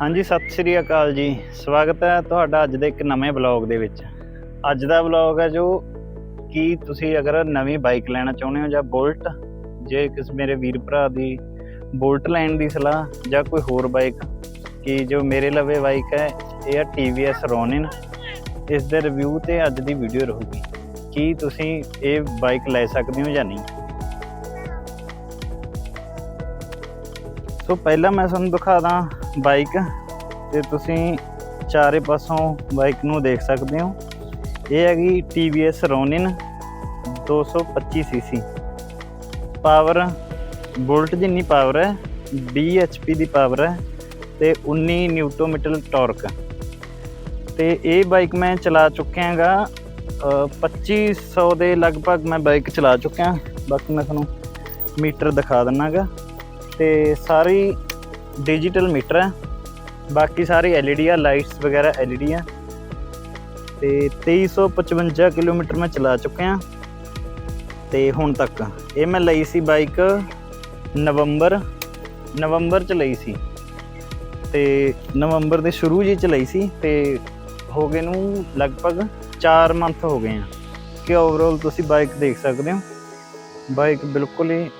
ਹਾਂਜੀ, ਸਤਿ ਸ੍ਰੀ ਅਕਾਲ ਜੀ। ਸਵਾਗਤ ਹੈ ਤੁਹਾਡਾ ਅੱਜ ਦੇ ਇੱਕ ਨਵੇਂ ਬਲੌਗ ਦੇ ਵਿੱਚ। ਅੱਜ ਦਾ ਬਲੌਗ ਹੈ ਜੋ ਕਿ ਤੁਸੀਂ ਅਗਰ ਨਵੀਂ ਬਾਈਕ ਲੈਣਾ ਚਾਹੁੰਦੇ ਹੋ ਜਾਂ ਬੁਲਟ, ਜੇ ਕਿਸ ਮੇਰੇ ਵੀਰ ਭਰਾ ਦੀ ਬੁਲਟ ਲੈਣ ਦੀ ਸਲਾਹ ਜਾਂ ਕੋਈ ਹੋਰ ਬਾਈਕ ਕਿ ਜੋ ਮੇਰੇ ਲਵੇ ਬਾਈਕ ਹੈ, ਇਹ ਹੈ TVS Ronin ਇਸ ਦੇ ਰਿਵਿਊ ਤੇ ਅੱਜ ਦੀ ਵੀਡੀਓ ਰਹੂਗੀ। ਕੀ ਤੁਸੀਂ ਇਹ ਬਾਈਕ ਲੈ ਸਕਦੇ ਹੋ ਜਾਂ ਨਹੀਂ? ਸੋ ਪਹਿਲਾਂ ਮੈਂ ਤੁਹਾਨੂੰ ਦਿਖਾਦਾ ਬਾਈਕ ਤੇ ਤੁਸੀਂ ਚਾਰੇ ਪਾਸੋਂ ਬਾਈਕ ਨੂੰ ਦੇਖ ਸਕਦੇ ਹੋ। ਇਹ ਹੈਗੀ TVS Ronin 225 CC power, bullet ਜਿੰਨੀ ਪਾਵਰ ਹੈ 20 HP ਦੀ ਪਾਵਰ ਹੈ ਤੇ 19 ਨਿਊਟੋਮੀਟਰ ਟਾਰਕ। ਤੇ ਇਹ ਬਾਈਕ ਮੈਂ ਚਲਾ ਚੁੱਕਿਆ ਚੁੱਕਿਆਗਾ 2500 ਦੇ ਲਗਭਗ ਮੈਂ ਬਾਈਕ ਚਲਾ ਚੁੱਕਿਆ। ਬਾਕੀ ਮੈਂ ਤੁਹਾਨੂੰ ਮੀਟਰ ਦਿਖਾ ਦਿੰਨਾਗਾ। ਤੇ ਸਾਰੀ ਡਿਜੀਟਲ ਮੀਟਰ ਹੈ। ਬਾਕੀ ਸਾਰੀ LED ਆ ਲਾਈਟਸ ਵਗੈਰਾ LED ਆ। ਤੇ 2355 ਕਿਲੋਮੀਟਰ ਮੈਂ ਚਲਾ ਚੁੱਕਿਆ ਤੇ ਹੁਣ ਤੱਕ ਇਹ ਮੈਂ ਲਈ ਸੀ ਬਾਈਕ ਨਵੰਬਰ ਨਵੰਬਰ ਚ ਲਈ ਸੀ। ਤੇ ਨਵੰਬਰ ਦੇ ਸ਼ੁਰੂ ਜੀ ਚ ਲਈ ਸੀ। ਤੇ ਹੋ ਗਏ ਨੂੰ ਲਗਭਗ 4 ਮੰਥ ਹੋ ਗਏ ਆ। ਕਿ ਓਵਰਆਲ ਤੁਸੀਂ ਬਾਈਕ ਦੇਖ ਸਕਦੇ ਹੋ। ਬਾਈਕ ਬਿਲਕੁਲ ਹੀ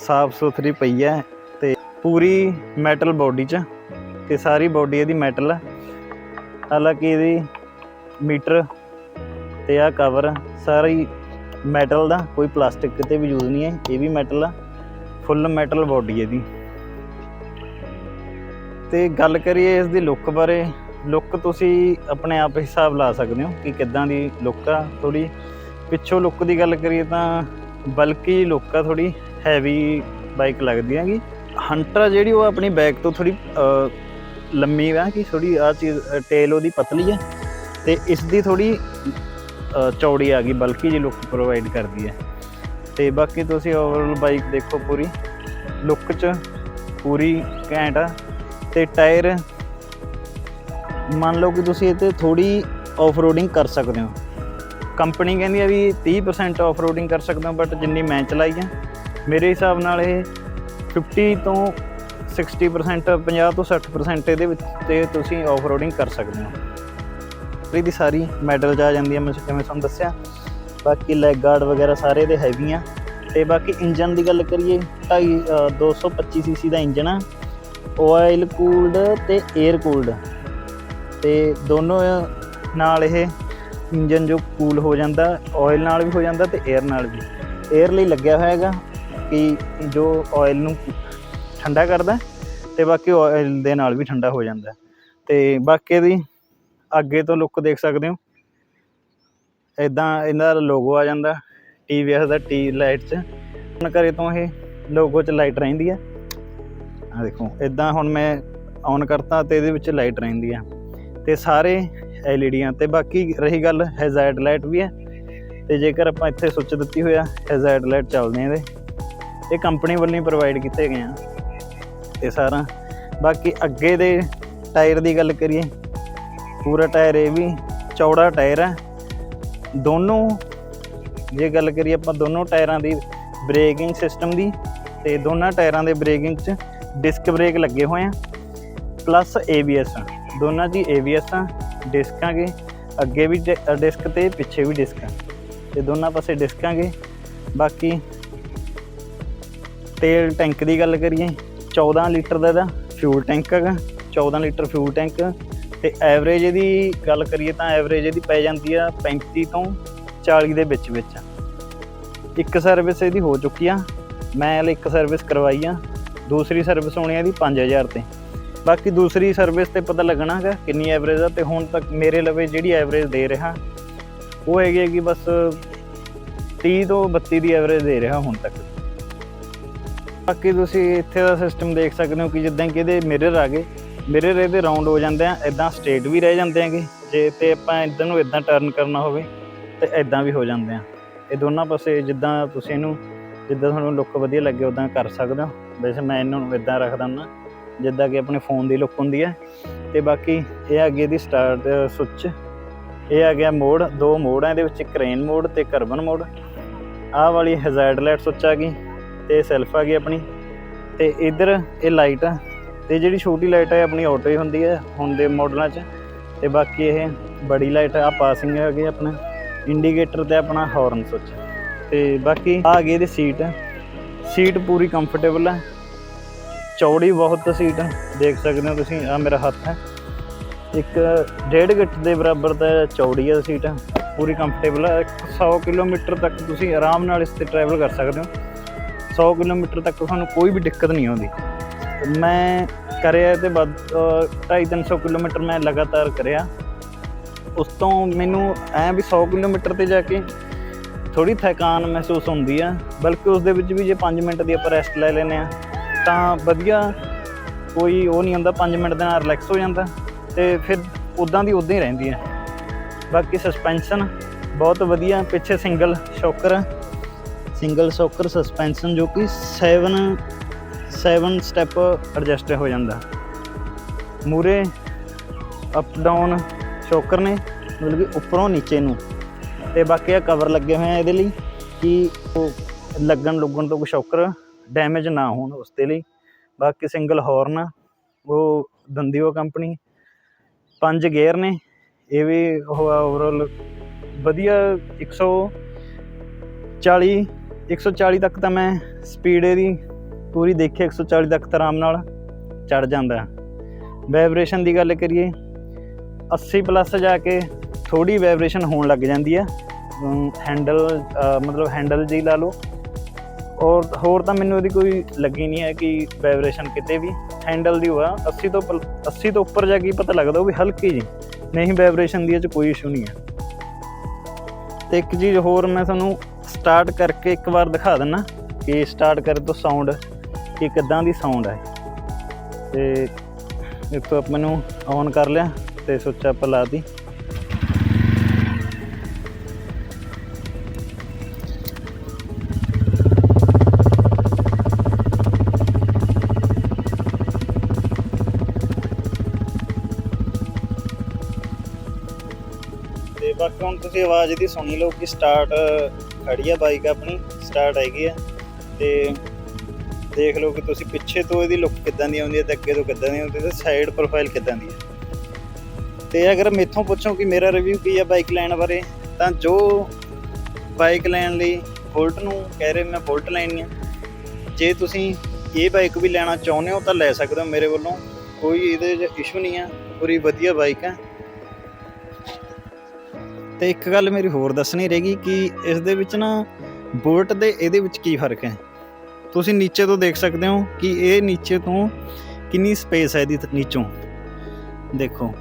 ਸਾਫ਼ ਸੁਥਰੀ ਪਈ ਹੈ। ਪੂਰੀ ਮੈਟਲ ਬਾਡੀ ਚ ਤੇ ਸਾਰੀ ਬਾਡੀ ਇਹਦੀ ਮੈਟਲ ਹੈ ਹਾਲਾਂਕਿ ਇਹਦੀ ਮੀਟਰ ਤੇ ਆ ਕਵਰ ਸਾਰੀ ਮੈਟਲ ਦਾ, ਕੋਈ ਪਲਾਸਟਿਕ ਕਿਤੇ ਵੀ ਯੂਜ਼ ਨਹੀਂ ਹੈ, ਇਹ ਵੀ ਮੈਟਲ ਆ। ਫੁੱਲ ਮੈਟਲ ਬਾਡੀ ਇਹਦੀ। ਤੇ ਗੱਲ ਕਰੀਏ ਇਸ ਦੀ ਲੁੱਕ ਬਾਰੇ ਲੁੱਕ ਤੁਸੀਂ ਆਪਣੇ ਆਪ ਹਿਸਾਬ ਲਾ ਸਕਦੇ ਹੋ ਕਿ ਕਿੱਦਾਂ ਦੀ ਲੁੱਕ ਆ ਥੋੜੀ ਪਿੱਛੋਂ ਲੁੱਕ ਦੀ ਗੱਲ ਕਰੀਏ ਤਾਂ ਬਲਕੀ ਲੁੱਕ ਆ ਥੋੜੀ ਹੈਵੀ ਬਾਈਕ ਲੱਗਦੀ ਹੈਗੀ। ਹੰਟਰ ਜਿਹੜੀ, ਉਹ ਆਪਣੀ ਬੈਕ ਤੋਂ ਥੋੜੀ ਲੰਮੀ ਹੈ ਕਿ ਥੋੜੀ ਆ ਚੀਜ਼ ਟੇਲ ਉਹਦੀ ਪਤਲੀ ਹੈ ਤੇ ਇਸ ਦੀ ਥੋੜੀ ਚੌੜੀ ਆ ਗਈ, ਬਲਕੀ ਜੀ ਲੁੱਕ ਪ੍ਰੋਵਾਈਡ ਕਰਦੀ ਹੈ ਤੇ ਬਾਕੀ ਤੁਸੀਂ ਓਵਰਆਲ ਬਾਈਕ ਦੇਖੋ ਪੂਰੀ ਲੁੱਕ ਚ ਪੂਰੀ ਘੈਂਟ ਆ, ਤੇ ਟਾਇਰ, ਮੰਨ ਲਓ ਕਿ ਤੁਸੀਂ ਇਹ ਤੇ ਥੋੜੀ ਆਫਰੋਡਿੰਗ ਕਰ ਸਕਦੇ ਹੋ। ਕੰਪਨੀ ਕਹਿੰਦੀ ਆ ਵੀ 30% ਆਫ-ਰੋਡਿੰਗ ਕਰ ਸਕਦੇ ਹੋ ਬਟ ਜਿੰਨੀ ਮੈਂ ਚਲਾਈ ਆ, ਮੇਰੇ ਹਿਸਾਬ ਨਾਲ ਇਹ 50 ਤੋਂ 60% 50 ਤੋਂ 60% ਇਹਦੇ ਵਿੱਚ ਤੇ ਤੁਸੀਂ ਆਫਰੋਡਿੰਗ ਕਰ ਸਕਦੇ ਹੋ। ਇਹ ਦੀ ਸਾਰੀ ਮੈਟਲ ਜਾ ਜਾਂਦੀ ਹੈ, ਮੈਂ ਜਿਵੇਂ ਤੁਹਾਨੂੰ ਦੱਸਿਆ। ਬਾਕੀ ਲੈਗ ਗਾਰਡ ਵਗੈਰਾ ਸਾਰੇ ਦੇ ਹੈਵੀ ਆ। ਤੇ ਬਾਕੀ ਇੰਜਨ ਦੀ ਗੱਲ ਕਰੀਏ 2.5 225 ਸੀਸੀ ਦਾ ਇੰਜਨ ਆ। ਆਇਲ ਕੂਲਡ ਤੇ 에ਅਰ ਕੂਲਡ ਤੇ ਦੋਨੋਂ ਨਾਲ ਇਹ ਇੰਜਨ ਜੋ ਕੂਲ ਹੋ ਜਾਂਦਾ ਆਇਲ ਨਾਲ ਵੀ ਹੋ ਜਾਂਦਾ ਤੇ 에ਅਰ ਨਾਲ ਵੀ। 에ਅਰ ਲਈ ਲੱਗਿਆ ਹੋਇਆ ਹੈਗਾ। ਕਿ ਜੋ ਆਇਲ ਨੂੰ ਠੰਡਾ ਕਰਦਾ ਤੇ ਬਾਕੀ ਆਇਲ ਦੇ ਨਾਲ ਵੀ ਠੰਡਾ ਹੋ ਜਾਂਦਾ ਤੇ ਬਾਕੀ ਇਹਦੀ ਅੱਗੇ ਤੋਂ ਲੁੱਕ ਦੇਖ ਸਕਦੇ ਹੋ। ਇਦਾਂ ਇਹਦਾ ਲੋਗੋ ਆ ਜਾਂਦਾ TVS ਦਾ ਟੀ ਲਾਈਟ 'ਚ। ਹੁਣ ਘਰੇ ਤੋਂ ਇਹ ਲੋਗੋ 'ਚ ਲਾਈਟ ਰਹਿੰਦੀ ਆ ਆ ਦੇਖੋ ਇਦਾਂ ਹੁਣ ਮੈਂ ਔਨ ਕਰਤਾ ਤੇ ਇਹਦੇ ਵਿੱਚ ਲਾਈਟ ਰਹਿੰਦੀ ਆ ਤੇ ਸਾਰੇ ਐਲਈਡੀਆਂ ਤੇ ਬਾਕੀ ਰਹੀ ਗੱਲ ਹੈਜ਼ਾਰਡ ਲਾਈਟ ਵੀ ਹੈ। ਤੇ ਜੇਕਰ ਆਪਾਂ ਇੱਥੇ ਸੁੱਚ ਦਿੱਤੀ ਹੋਇਆ ਹੈਜ਼ਾਰਡ ਲਾਈਟ ਚੱਲਦੇ ਆ ਇਹਦੇ। ਇਹ ਕੰਪਨੀ ਵੱਲੋਂ ਹੀ ਪ੍ਰੋਵਾਈਡ ਕੀਤੇ ਗਏ ਆ ਤੇ ਸਾਰਾ। ਬਾਕੀ ਅੱਗੇ ਦੇ ਟਾਇਰ ਦੀ ਗੱਲ ਕਰੀਏ, ਪੂਰਾ ਟਾਇਰ ਇਹ ਵੀ ਚੌੜਾ ਟਾਇਰ ਹੈ ਦੋਨੋਂ ਜੇ ਗੱਲ ਕਰੀਏ ਆਪਾਂ ਦੋਨੋਂ ਟਾਇਰਾਂ ਦੀ ਬ੍ਰੇਕਿੰਗ ਸਿਸਟਮ ਦੀ, ਤੇ ਦੋਨਾਂ ਟਾਇਰਾਂ ਦੇ ਬ੍ਰੇਕਿੰਗ 'ਚ ਡਿਸਕ ਬ੍ਰੇਕ ਲੱਗੇ ਹੋਏ ਆ ਪਲੱਸ ABS ਦੋਨਾਂ ਦੀ ਹੀ ABS ਆ ਡਿਸਕਾਂ ਗੇ, ਅੱਗੇ ਵੀ ਡਿਸਕ ਤੇ ਪਿੱਛੇ ਵੀ ਡਿਸਕ ਆ। ਤੇ ਦੋਨਾਂ ਪਾਸੇ ਡਿਸਕਾਂ ਗੇ। ਬਾਕੀ ਤੇਲ ਟੈਂਕ ਦੀ ਗੱਲ ਕਰੀਏ 14 ਲੀਟਰ ਦਾ ਇਹਦਾ ਫਿਊਲ ਟੈਂਕ ਹੈਗਾ 14 ਲੀਟਰ ਫਿਊਲ ਟੈਂਕ ਤੇ ਐਵਰੇਜ ਇਹਦੀ ਗੱਲ ਕਰੀਏ ਤਾਂ ਐਵਰੇਜ ਇਹਦੀ ਪੈ ਜਾਂਦੀ ਆ 35 ਤੋਂ 40 ਦੇ ਵਿੱਚ ਵਿੱਚ। ਇੱਕ ਸਰਵਿਸ ਇਹਦੀ ਹੋ ਚੁੱਕੀ ਆ, ਮੈਂ ਹਲੇ ਇੱਕ ਸਰਵਿਸ ਕਰਵਾਈ ਆ, ਦੂਸਰੀ ਸਰਵਿਸ ਹੋਣੀ ਆ ਇਹਦੀ 5000 ਤੇ। ਬਾਕੀ ਦੂਸਰੀ ਸਰਵਿਸ ਤੇ ਪਤਾ ਲੱਗਣਾ ਹੈਗਾ ਕਿੰਨੀ ਐਵਰੇਜ ਆ ਤੇ ਹੁਣ ਤੱਕ ਮੇਰੇ ਲਵੇ ਜਿਹੜੀ ਐਵਰੇਜ ਦੇ ਰਿਹਾ, ਉਹ ਹੈਗੀ ਹੈ ਕਿ ਬਸ 30 ਤੋਂ 32 ਦੀ ਐਵਰੇਜ ਦੇ ਰਿਹਾ ਹੁਣ ਤੱਕ। ਬਾਕੀ ਤੁਸੀਂ ਇੱਥੇ ਦਾ ਸਿਸਟਮ ਦੇਖ ਸਕਦੇ ਹੋ ਕਿ ਜਿੱਦਾਂ ਕਿ ਇਹਦੇ ਮਿਰਰ ਆ ਗਏ। ਮਿਰਰ ਇਹਦੇ ਰਾਉਂਡ ਹੋ ਜਾਂਦੇ ਆ ਇਦਾਂ ਸਟੇਟ ਵੀ ਰਹਿ ਜਾਂਦੇ ਆਗੇ ਜੇ ਤੇ ਆਪਾਂ ਇਦਾਂ ਨੂੰ ਇਦਾਂ ਟਰਨ ਕਰਨਾ ਹੋਵੇ, ਤੇ ਇਦਾਂ ਵੀ ਹੋ ਜਾਂਦੇ ਆ। ਇਹ ਦੋਨਾਂ ਪਾਸੇ ਜਿੱਦਾਂ ਤੁਸੀਂ ਇਹਨੂੰ, ਜਿੱਦਾਂ ਤੁਹਾਨੂੰ ਲੁੱਕ ਵਧੀਆ ਲੱਗੇ ਉਦਾਂ ਕਰ ਸਕਦੇ ਹੋ। ਵੈਸੇ ਮੈਂ ਇਹਨਾਂ ਨੂੰ ਇਦਾਂ ਰੱਖ ਦਿੰਦਾ, ਜਿੱਦਾਂ ਕਿ ਆਪਣੇ ਫੋਨ ਦੀ ਲੁੱਕ ਹੁੰਦੀ ਹੈ। ਤੇ ਬਾਕੀ ਇਹ ਆ ਅੱਗੇ ਦੀ ਸਟਾਰਟ ਸੁੱਚ ਇਹ ਆ ਗਿਆ ਮੋਡ ਦੋ ਮੋਡ ਆ, ਇਹਦੇ ਵਿੱਚ ਕ੍ਰੇਨ ਮੋਡ ਤੇ ਕਰਬਨ ਮੋਡ ਆਹ ਵਾਲੀ ਹੈਜ਼ਾਰਡ ਲਾਈਟ ਸੁੱਚ ਆ ਗਈ। ਤੇ ਸੈਲਫ ਆ ਗਈ ਆਪਣੀ। ਤੇ ਇਧਰ ਇਹ ਲਾਈਟ ਤੇ ਜਿਹੜੀ ਛੋਟੀ ਲਾਈਟ ਹੈ ਆਪਣੀ ਆਟੋ ਹੀ ਹੁੰਦੀ ਹੈ ਹੁਣ ਦੇ ਮਾਡਲਾਂ 'ਚ। ਤੇ ਬਾਕੀ ਇਹ ਬੜੀ ਲਾਈਟ ਆ ਪਾਸਿੰਗ ਆ ਗਈ ਆਪਣਾ। ਇੰਡੀਕੇਟਰ ਤੇ ਆਪਣਾ ਹਾਰਨ ਸੁੱਚ ਤੇ ਬਾਕੀ ਆ ਗਈ ਇਹਦੀ ਸੀਟ ਸੀਟ ਪੂਰੀ ਕੰਫਰਟੇਬਲ ਹੈ ਚੌੜੀ ਬਹੁਤ ਸੀਟ ਦੇਖ ਸਕਦੇ ਹੋ ਤੁਸੀਂ ਆ ਮੇਰਾ ਹੱਥ ਹੈ ਇੱਕ ਡੇਢ ਗਿੱਟ ਦੇ ਬਰਾਬਰ ਦਾ ਚੌੜੀ ਹੈ ਸੀਟ ਪੂਰੀ ਕੰਫਰਟੇਬਲ ਹੈ 100 ਕਿਲੋਮੀਟਰ ਤੱਕ ਤੁਸੀਂ ਆਰਾਮ ਨਾਲ ਇਸ ਤੇ ਟਰੈਵਲ ਕਰ ਸਕਦੇ ਹੋ। 100 ਕਿਲੋਮੀਟਰ ਤੱਕ ਤੁਹਾਨੂੰ ਕੋਈ ਵੀ ਦਿੱਕਤ ਨਹੀਂ ਆਉਂਦੀ। ਮੈਂ ਕਰਿਆ ਤੇ ਵੱਧ 250 ਕਿਲੋਮੀਟਰ ਮੈਂ ਲਗਾਤਾਰ ਕਰਿਆ। ਉਸ ਤੋਂ ਮੈਨੂੰ ਐ ਵੀ 100 ਕਿਲੋਮੀਟਰ ਤੇ ਜਾ ਕੇ ਥੋੜੀ ਥਕਾਨ ਮਹਿਸੂਸ ਹੁੰਦੀ ਆ, ਬਲਕਿ ਉਸ ਦੇ ਵਿੱਚ ਵੀ ਜੇ 5 ਮਿੰਟ ਦੀ ਆਪਾਂ ਰੈਸਟ ਲੈ ਲੈਨੇ ਆ, ਤਾਂ ਵਧੀਆ ਕੋਈ ਉਹ ਨਹੀਂ ਹੁੰਦਾ 5 ਮਿੰਟ ਦੇ ਨਾਲ ਰਿਲੈਕਸ ਹੋ ਜਾਂਦਾ ਤੇ ਫਿਰ ਉਦਾਂ ਦੀ ਉਦਾਂ ਹੀ ਰਹਿੰਦੀ ਹੈ ਬਾਕੀ ਸਸਪੈਂਸ਼ਨ ਬਹੁਤ ਵਧੀਆ, ਪਿੱਛੇ single shocker single shocker suspension ਜੋ ਕਿ 7 7 ਸਟੈਪ ਐਡਜਸਟ ਹੋ ਜਾਂਦਾ। ਮੂਰੇ ਅਪ ਡਾਊਨ ਸ਼ੌਕਰ ਨੇ, ਮਤਲਬ ਕਿ ਉੱਪਰੋਂ ਨੀਚੇ ਨੂੰ। ਤੇ ਬਾਕੀ ਆ ਕਵਰ ਲੱਗੇ ਹੋਏ ਆ ਇਹਦੇ ਲਈ ਕਿ ਉਹ ਲੱਗਣ ਲੁੱਗਣ ਤੋਂ ਕੋਈ ਸ਼ੌਕਰ ਡੈਮੇਜ ਨਾ ਹੋਣ ਉਸ ਦੇ ਲਈ। ਬਾਕੀ ਸਿੰਗਲ ਹਾਰਨ ਉਹ ਦੰਦੀ ਉਹ ਕੰਪਨੀ ਪੰਜ ਗੇਅਰ ਨੇ, ਇਹ ਵੀ ਉਹ ਓਵਰਆਲ ਵਧੀਆ 140 140 ਤੱਕ ਤਾਂ ਮੈਂ ਸਪੀਡ ਇਹਦੀ ਪੂਰੀ ਦੇਖੀ 140 ਤੱਕ ਤਾਂ ਆਰਾਮ ਨਾਲ ਚੜ ਜਾਂਦਾ ਵਾਈਬ੍ਰੇਸ਼ਨ ਦੀ ਗੱਲ ਕਰੀਏ 80 ਪਲੱਸ ਜਾ ਕੇ ਥੋੜੀ ਵਾਈਬ੍ਰੇਸ਼ਨ ਹੋਣ ਲੱਗ ਜਾਂਦੀ ਹੈ। ਹੈਂਡਲ ਮਤਲਬ ਹੈਂਡਲ ਜੀ ਲਾ ਲਓ। ਔਰ ਹੋਰ ਤਾਂ ਮੈਨੂੰ ਇਹਦੀ ਕੋਈ ਲੱਗੀ ਨਹੀਂ ਹੈ ਕਿ ਵਾਈਬ੍ਰੇਸ਼ਨ ਕਿਤੇ ਵੀ। ਹੈਂਡਲ ਦੀ ਹੋਆ 80 ਤੋਂ ਪਲ- 80 ਤੋਂ ਉੱਪਰ ਜਾ ਕੇ ਪਤਾ ਲੱਗਦਾ ਉਹ ਵੀ ਹਲਕੀ ਜੀ ਨਹੀਂ ਵਾਈਬ੍ਰੇਸ਼ਨ ਦੀ ਇਹ ਚ ਕੋਈ ਇਸ਼ੂ ਨਹੀਂ ਹੈ। ਤੇ ਇੱਕ ਚੀਜ਼ ਹੋਰ ਮੈਂ ਤੁਹਾਨੂੰ ਸਟਾਰਟ ਕਰਕੇ ਇੱਕ ਵਾਰ ਦਿਖਾ ਦਿੰਨਾ ਕਿ ਸਟਾਰਟ ਕਰੇ ਤੋਂ ਸਾਊਂਡ ਕਿ ਕਿੱਦਾਂ ਦੀ ਸਾਊਂਡ ਹੈ। ਤੇ ਇੱਕ ਤੋਂ ਮੈਨੂੰ ਔਨ ਕਰ ਲਿਆ ਤੇ ਸੁੱਚ ਆਪਾਂ ਲਾ ਹੁਣ ਤੁਸੀਂ ਆਵਾਜ਼ ਦੀ ਸੁਣੀ ਲਓ ਕਿ ਸਟਾਰਟ ਖੜੀ ਆ ਬਾਈਕ ਆਪਣੀ ਸਟਾਰਟ ਹੈਗੀ ਆ। ਤੇ ਦੇਖ ਲਓ ਕਿ ਤੁਸੀਂ ਪਿੱਛੇ ਤੋਂ ਇਹਦੀ ਲੁੱਕ ਕਿੱਦਾਂ ਦੀ ਆਉਂਦੀ ਹੈ ਤੇ ਅੱਗੇ ਤੋਂ ਕਿੱਦਾਂ ਦੀ ਆਉਂਦੀ ਹੈ ਤੇ ਸਾਈਡ ਪ੍ਰੋਫਾਈਲ ਕਿੱਦਾਂ ਦੀ ਹੈ। ਤੇ ਅਗਰ ਮੇਥੋਂ ਪੁੱਛੋ ਕਿ ਮੇਰਾ ਰਿਵਿਊ ਕੀ ਹੈ ਬਾਈਕ ਲੈਣ ਬਾਰੇ, ਤਾਂ ਜੋ ਬਾਈਕ ਲੈਣ ਲਈ ਬੋਲਟ ਨੂੰ ਕਹਿ ਰਹੇ ਮੈਂ ਬੋਲਟ ਲੈਣੀ ਆ। ਜੇ ਤੁਸੀਂ ਇਹ ਬਾਈਕ ਵੀ ਲੈਣਾ ਚਾਹੁੰਦੇ ਹੋ ਤਾਂ ਲੈ ਸਕਦੇ ਹੋ ਮੇਰੇ ਵੱਲੋਂ, ਕੋਈ ਇਹਦੇ 'ਚ ਇਸ਼ੂ ਨਹੀਂ ਆ, ਪੂਰੀ ਵਧੀਆ ਬਾਈਕ ਹੈ ਤੇ ਇੱਕ ਗੱਲ ਮੇਰੀ ਹੋਰ ਦੱਸਣੀ ਰਹੇਗੀ ਕਿ ਇਸ ਦੇ ਵਿੱਚ ਨਾ ਬੁਲਟ ਦੇ ਇਹਦੇ ਵਿੱਚ ਕੀ ਫ਼ਰਕ ਹੈ? ਤੁਸੀਂ ਨੀਚੇ ਤੋਂ ਦੇਖ ਸਕਦੇ ਹੋ ਕਿ ਇਹ ਨੀਚੇ ਤੋਂ ਕਿੰਨੀ ਸਪੇਸ ਹੈ ਇਹਦੀ ਨੀਚੋਂ। ਦੇਖੋ,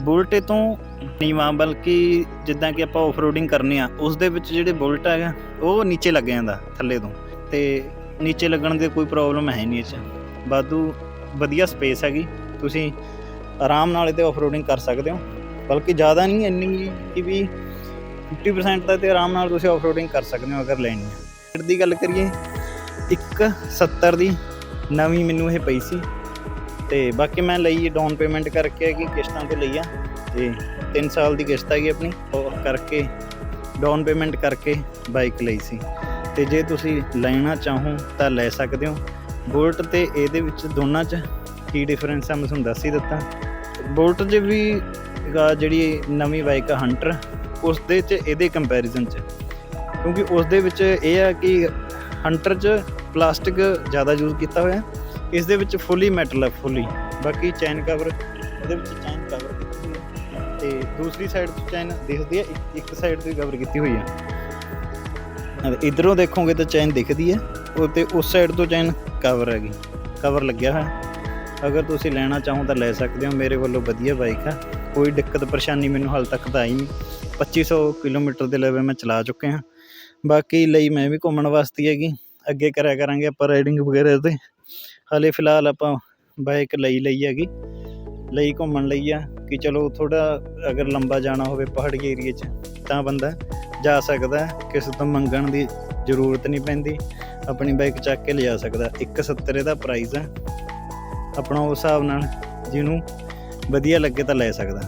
ਬੁਲਟ ਇਹ ਤੋਂ ਨੀਵਾਂ ਬਲਕਿ ਜਿੱਦਾਂ ਕਿ ਆਪਾਂ ਆਫਰੋਡਿੰਗ ਕਰਨੀ ਆ, ਉਸ ਦੇ ਵਿੱਚ ਜਿਹੜੇ ਬੁਲਟ ਹੈਗਾ, ਉਹ ਨੀਚੇ ਲੱਗ ਜਾਂਦਾ, ਥੱਲੇ ਤੋਂ। ਤੇ ਨੀਚੇ ਲੱਗਣ ਦੀ ਕੋਈ ਪ੍ਰੋਬਲਮ ਹੈ ਨਹੀਂ ਇਹ 'ਚ। ਵਾਧੂ ਵਧੀਆ ਸਪੇਸ ਹੈਗੀ। ਤੁਸੀਂ ਆਰਾਮ ਨਾਲ ਇਹਦੇ ਆਫਰੋਡਿੰਗ ਕਰ ਸਕਦੇ ਹੋ। ਬਲਕਿ ਜ਼ਿਆਦਾ ਨਹੀਂ, ਇੰਨੀ ਕਿ ਵੀ 50% ਦਾ ਤੇ ਆਰਾਮ ਨਾਲ ਤੁਸੀਂ ਆਫਰੋਡਿੰਗ ਕਰ ਸਕਦੇ ਹੋ ਅਗਰ ਲੈਣੀ ਹੈ। ਰੇਟ ਦੀ ਗੱਲ ਕਰੀਏ 170 ਦੀ ਨਵੀਂ ਮੈਨੂੰ ਇਹ ਪਈ ਸੀ। ਤੇ ਬਾਕੀ ਮੈਂ ਲਈ ਡਾਊਨ ਪੇਮੈਂਟ ਕਰਕੇ ਕਿ ਕਿਸ਼ਤਾਂ ਤੇ ਲਈ ਆ। ਤੇ 3 ਸਾਲ ਦੀ ਕਿਸ਼ਤ ਹੈਗੀ ਆਪਣੀ, ਉਹ ਕਰਕੇ ਡਾਊਨ ਪੇਮੈਂਟ ਕਰਕੇ ਬਾਈਕ ਲਈ ਸੀ। ਤੇ ਜੇ ਤੁਸੀਂ ਲੈਣਾ ਚਾਹੋ ਤਾਂ ਲੈ ਸਕਦੇ ਹੋ। ਬੋਲਟ ਤੇ ਇਹਦੇ ਵਿੱਚ ਦੋਨਾਂ 'ਚ ਕੀ ਡਿਫਰੈਂਸ ਆ, ਮੈਂ ਤੁਹਾਨੂੰ ਦੱਸ ਹੀ ਦਿੱਤਾ। ਬੋਲਟ 'ਚ ਵੀ ਗਾ ਜਿਹੜੀ ਨਵੀਂ ਬਾਈਕ ਆ ਹੰਟਰ ਉਸ ਦੇ 'ਚ ਇਹਦੇ ਕੰਪੈਰੀਜ਼ਨ 'ਚ। ਕਿਉਂਕਿ ਉਸ ਦੇ ਵਿੱਚ ਇਹ ਆ ਕਿ ਹੰਟਰ 'ਚ ਪਲਾਸਟਿਕ ਜ਼ਿਆਦਾ ਯੂਜ਼ ਕੀਤਾ ਹੋਇਆ ਇਸ ਦੇ ਵਿੱਚ ਫੁੱਲੀ ਮੈਟਲ ਹੈ ਫੁੱਲੀ ਬਾਕੀ ਚੈਨ ਕਵਰ ਇਹਦੇ ਵਿੱਚ ਚੈਨ ਕਵਰ ਕੀਤੀ ਹੋਈ ਹੈ। ਤੇ ਦੂਸਰੀ ਸਾਈਡ ਤੋਂ ਚੈਨ ਦਿਖਦੀ ਹੈ ਇੱਕ- ਇੱਕ ਸਾਈਡ ਤੋਂ ਕਵਰ ਕੀਤੀ ਹੋਈ ਹੈ ਅਤੇ ਇਧਰੋਂ ਦੇਖੋਗੇ ਤਾਂ ਚੈਨ ਦਿਖਦੀ ਹੈ ਉਹ ਤੇ ਉਸ ਸਾਈਡ ਤੋਂ ਚੈਨ ਕਵਰ ਹੈਗੀ। ਕਵਰ ਲੱਗਿਆ ਹੋਇਆ। ਅਗਰ ਤੁਸੀਂ ਲੈਣਾ ਚਾਹੋ ਤਾਂ ਲੈ ਸਕਦੇ ਹੋ, ਮੇਰੇ ਵੱਲੋਂ ਵਧੀਆ ਬਾਈਕ ਆ। ਕੋਈ ਦਿੱਕਤ ਪਰੇਸ਼ਾਨੀ ਮੈਨੂੰ ਹਾਲ ਤੱਕ ਤਾਂ ਆਈ ਨਹੀਂ। 2500 ਕਿਲੋਮੀਟਰ ਦੇ ਲੈਵਲ ਮੈਂ ਚਲਾ ਚੁੱਕਿਆ ਹਾਂ। ਬਾਕੀ ਲਈ ਮੈਂ ਵੀ ਘੁੰਮਣ ਵਾਸਤੇ ਹੈਗੀ। ਅੱਗੇ ਕਰਿਆ ਕਰਾਂਗੇ ਆਪਾਂ ਰਾਈਡਿੰਗ ਵਗੈਰਾ ਤੇ। ਹਾਲੇ ਫਿਲਹਾਲ ਆਪਾਂ ਬਾਈਕ ਲਈ ਲਈ ਹੈਗੀ। ਲਈ ਘੁੰਮਣ ਲਈ ਆ ਕਿ ਚਲੋ ਥੋੜਾ ਅਗਰ ਲੰਬਾ ਜਾਣਾ ਹੋਵੇ ਪਹਾੜੀ ਏਰੀਏ 'ਚ ਤਾਂ ਬੰਦਾ ਜਾ ਸਕਦਾ ਕਿਸੇ ਤੋਂ ਮੰਗਣ ਦੀ ਜ਼ਰੂਰਤ ਨਹੀਂ ਪੈਂਦੀ। ਆਪਣੀ ਬਾਈਕ ਚੱਕ ਕੇ ਲਿਜਾ ਸਕਦਾ। 170 ਦਾ ਪ੍ਰਾਈਸ ਹੈ ਆਪਣਾ ਉਸ ਹਿਸਾਬ ਨਾਲ ਜਿਹਨੂੰ ਵਧੀਆ ਲੱਗੇ ਤਾਂ ਲੈ ਸਕਦਾ।